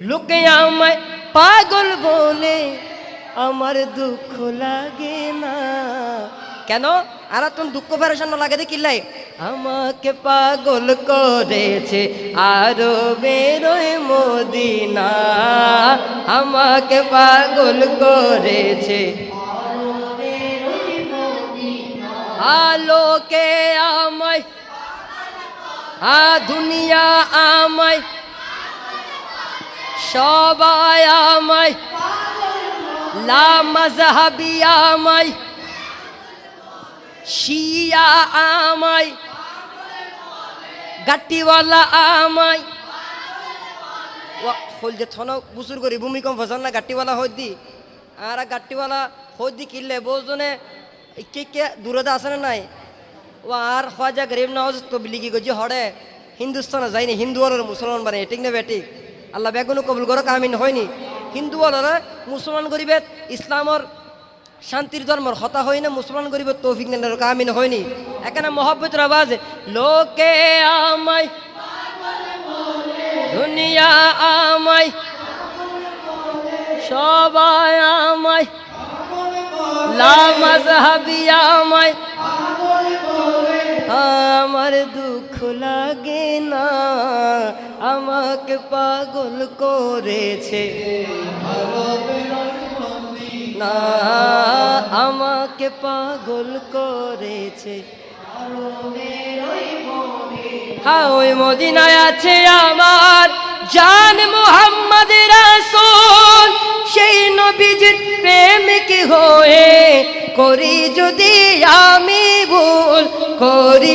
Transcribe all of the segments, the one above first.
লোকে আমায় পাগল বলে, আমার দুঃখ লাগে না। কেন? আর তুমি দুঃখ ফেরেশান লাগে দে কিল্লাই আমাকে পাগল করেছে আরও বেরোয় মদিনা। আমাকে পাগল করেছে আলোকে আমায়, আ দুনিয়া আমায় সবাই আমায়, লা মজহাবি আমায়, শিয়া আমায়, গাটিওয়ালা আমায়। হল যে থন, বুসুর করি, ভূমিকম্প ফসল না, গাটিওয়ালা হই দি আর গাটিওয়ালা হই দি কিনলে বউজনে কে কে দূরতে আছে না নাই? ও, আর খাজা গরিব নওয়াজ তবলিগি গজি হড়ে। হিন্দুস্তানে যায়নি হিন্দু আর মুসলমান বানাই, ঠিক না বেটি আল্লাহ বেগুনো কবুল করো কামিন হয়নি। হিন্দু বলরা মুসলমান গরিবের ইসলামর শান্তির ধর্মর হতা হয় না মুসলমান গরিবের তৌফিক নেন কামিন হয়নি। এখানে মহব্বতের আওয়াজ, লোকে দুনিয়া আমায়, সবাই আমায়, আমার দুঃখ লাগে। আমাকে পাগল করেছে। না, আমাকে পাগল করেছে। হ্যাঁ ওই মদিনায় আছে আমার জান মোহাম্মদ রাসূল। সেই নবীজির প্রেমিক হয়ে করি যদি আমি ভুল করি।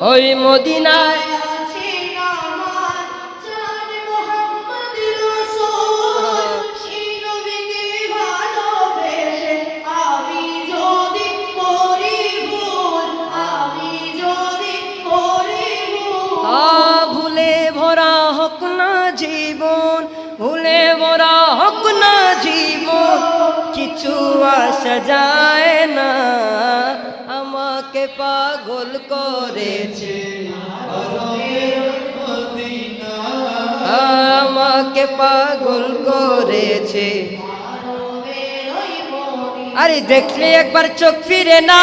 ওই মদিনায় আ ভুলে ভরা হক না জীবন ভুলে ভরা হক না জীবন কিছু আসা যায় না। আমাকে পাগল করেছে। আমাকে পাগল করেছে। আরে দেখলে একবার চোখ ফিরে না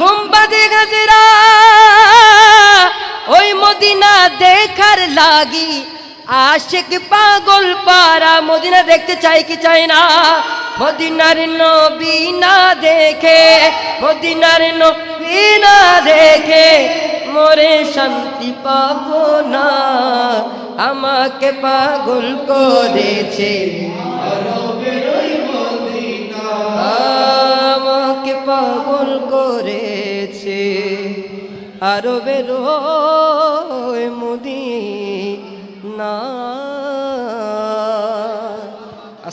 গুম্বাদে গাজরা ওই মদিনা দেখার লাগি, আশেক পাগল পারা মদিনা দেখতে চাই কি চাই না মদিনার নবী না দেখে, মদিনার নবী না দেখে মোরে শান্তি পাবো না। আমাকে পাগল করেছে। আমাকে পাগল করেছে। আরও বেরো